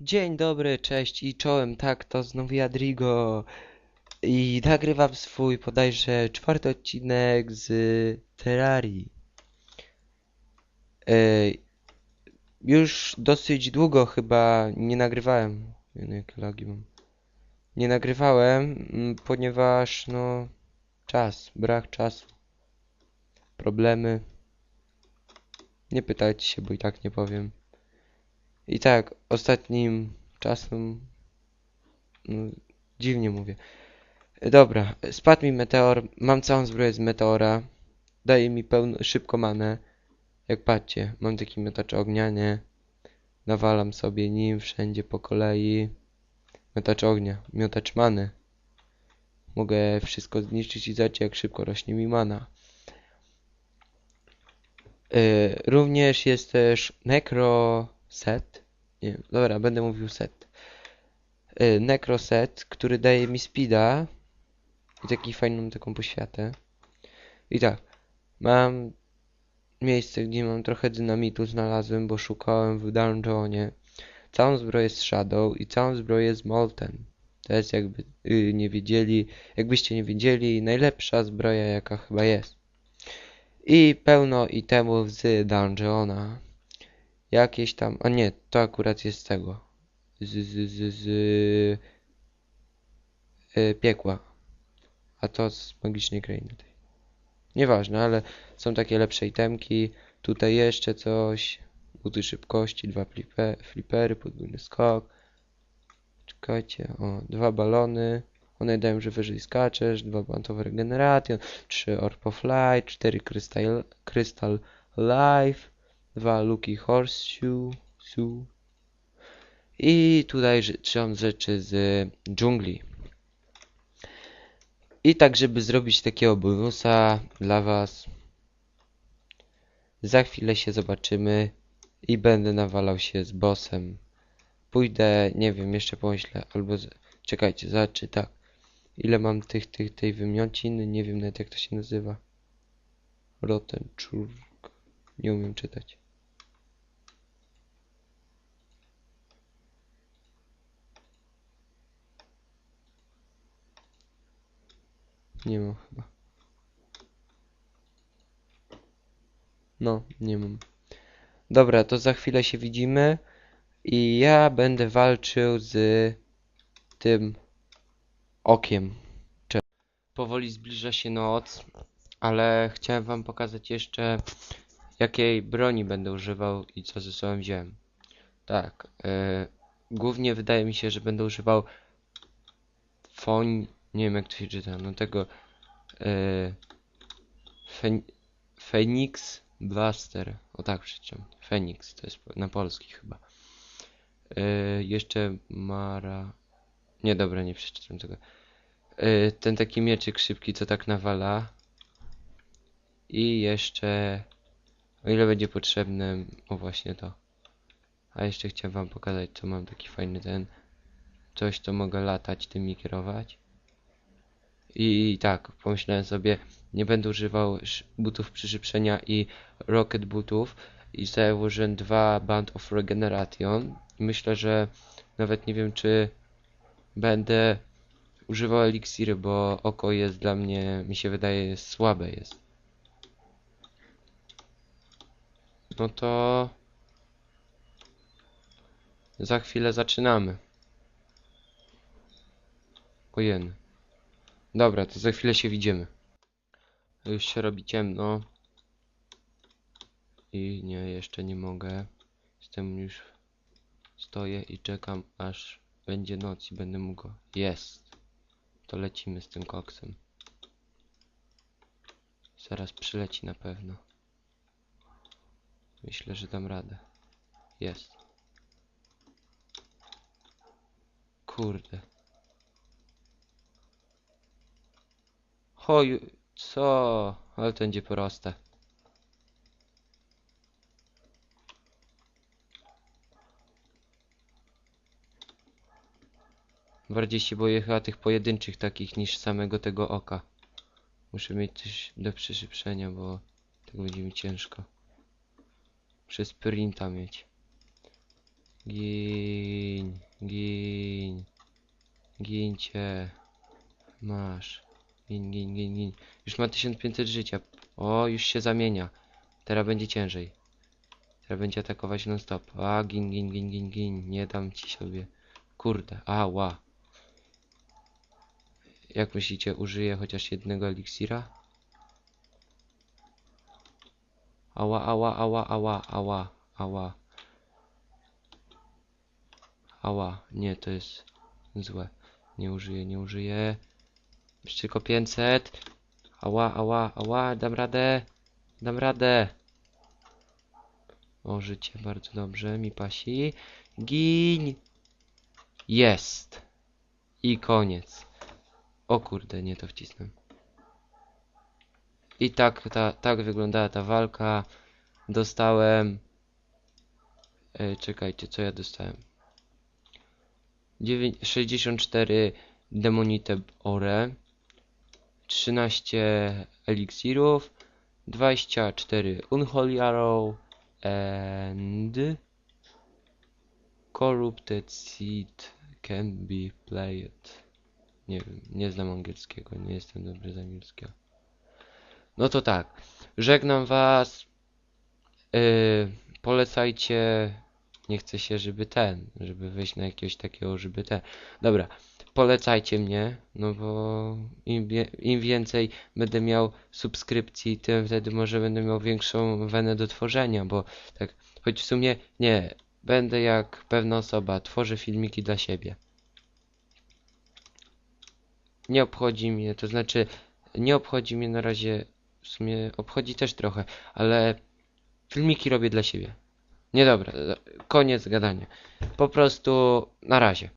Dzień dobry, cześć i czołem, tak, to znowu ja, Drigo. I nagrywam swój bodajże czwarty odcinek z Terrarii. Ej, już dosyć długo chyba nie nagrywałem. Nie jakie lagi mam. Nie nagrywałem, ponieważ no czas, brak czasu. Problemy. Nie pytajcie się, bo i tak nie powiem. I tak, ostatnim czasem. No, dziwnie mówię. Dobra, spadł mi meteor. Mam całą zbroję z meteora. Daje mi pełno, szybko manę. Jak patrzcie, mam taki miotacz ognia, nie? Nawalam sobie nim wszędzie po kolei. Miotacz ognia, miotacz many. Mogę wszystko zniszczyć i zobaczcie jak szybko rośnie mi mana. E, również jest też Necro Set. Nie dobra, będę mówił set. Y, Necro Set, który daje mi speeda i taki fajną taką poświatę. I tak, mam miejsce, gdzie mam trochę dynamitu znalazłem, bo szukałem w dungeonie. Całą zbroję z Shadow i całą zbroję z Molten. To jest jakby y, nie wiedzieli, jakbyście nie wiedzieli, najlepsza zbroja jaka chyba jest. I pełno itemów z dungeona. Jakieś tam, a nie, to akurat jest z tego. Z, z, z, z y, piekła. A to z magicznej krainy. tej. Nieważne, ale są takie lepsze itemki. Tutaj jeszcze coś. Buty szybkości, dwa flipe, flipery, podwójny skok. Czekajcie, o, dwa balony. One dają, że wyżej skaczesz, dwa bantowe regeneration, trzy orb of light, cztery crystal, crystal life, dwa lucky horseshoe, shoe. i tutaj trzymam rzeczy z dżungli. I tak, żeby zrobić takiego bonusa dla was, za chwilę się zobaczymy i będę nawalał się z bossem. Pójdę, nie wiem, jeszcze pomyślę, albo z... czekajcie, zobaczy, tak. Ile mam tych, tych, tej wymiocin, nie wiem nawet jak to się nazywa. Rotten czurk. Nie umiem czytać. Nie mam chyba. No, nie mam. Dobra, to za chwilę się widzimy. I ja będę walczył z tym okiem. Powoli zbliża się noc, ale chciałem wam pokazać jeszcze jakiej broni będę używał i co ze sobą wziąłem. Tak, e, głównie wydaje mi się, że będę używał foń, nie wiem jak to się czyta, no tego e, Fen Phoenix Blaster, o tak przeczytam, Phoenix, to jest na polski chyba. E, jeszcze Mara, nie dobra, nie przeczytam tego. E, ten taki mieczyk szybki, co tak nawala. I jeszcze, o ile będzie potrzebne, o właśnie to. A jeszcze chciałem wam pokazać, co mam taki fajny ten, coś, co mogę latać, tym i kierować. I tak, pomyślałem sobie, nie będę używał butów przyszyprzenia i rocket butów i założyłem dwa band of regeneration. I myślę, że nawet nie wiem, czy będę używał eliksiry, bo oko jest dla mnie, mi się wydaje, słabe jest. No to za chwilę zaczynamy. Ojeny. Dobra, to za chwilę się widzimy. Już się robi ciemno. I nie, jeszcze nie mogę. Jestem już... Stoję i czekam, aż będzie noc i będę mógł go... Jest! To lecimy z tym koksem. Zaraz przyleci na pewno. Myślę, że dam radę. Jest. Kurde. Hoj, co? Ale to będzie proste. Bardziej się boję chyba tych pojedynczych takich niż samego tego oka. Muszę mieć coś do przyszyprzenia, bo tak będzie mi ciężko. Muszę sprinta mieć. Gin. Gincie. Masz. Gin, gin, gin, gin. Już ma 1500 życia. O, już się zamienia. Teraz będzie ciężej. Teraz będzie atakować non stop. A, gin, gin, gin, gin, gin. Nie dam ci sobie. Kurde, ała. Jak myślicie, użyję chociaż jednego eliksira? Ała, ała, ała, ała, ała, ała. Ała, nie, to jest złe. Nie użyję, nie użyję. Jeszcze tylko 500. Ała, ała, ała, dam radę. Dam radę. O, życie, bardzo dobrze, mi pasi. Gin! Jest! I koniec. O kurde, nie to wcisnę. I tak, ta, tak wyglądała ta walka. Dostałem... E, czekajcie, co ja dostałem? 9, 64 Demonite Ore, 13 eliksirów, 24 Unholy Arrow and Corrupted Seed can be played. Nie wiem, nie znam angielskiego, nie jestem dobry z angielskiego. No to tak, żegnam was. Yy, polecajcie nie chce się, żeby ten, żeby wejść na jakiegoś takiego, żeby ten. Dobra, polecajcie mnie, no bo im, im więcej będę miał subskrypcji, tym wtedy może będę miał większą wenę do tworzenia, bo tak, choć w sumie nie, będę jak pewna osoba, tworzę filmiki dla siebie. Nie obchodzi mnie, to znaczy, nie obchodzi mnie na razie, w sumie obchodzi też trochę, ale filmiki robię dla siebie. Nie dobra, koniec gadania. Po prostu na razie.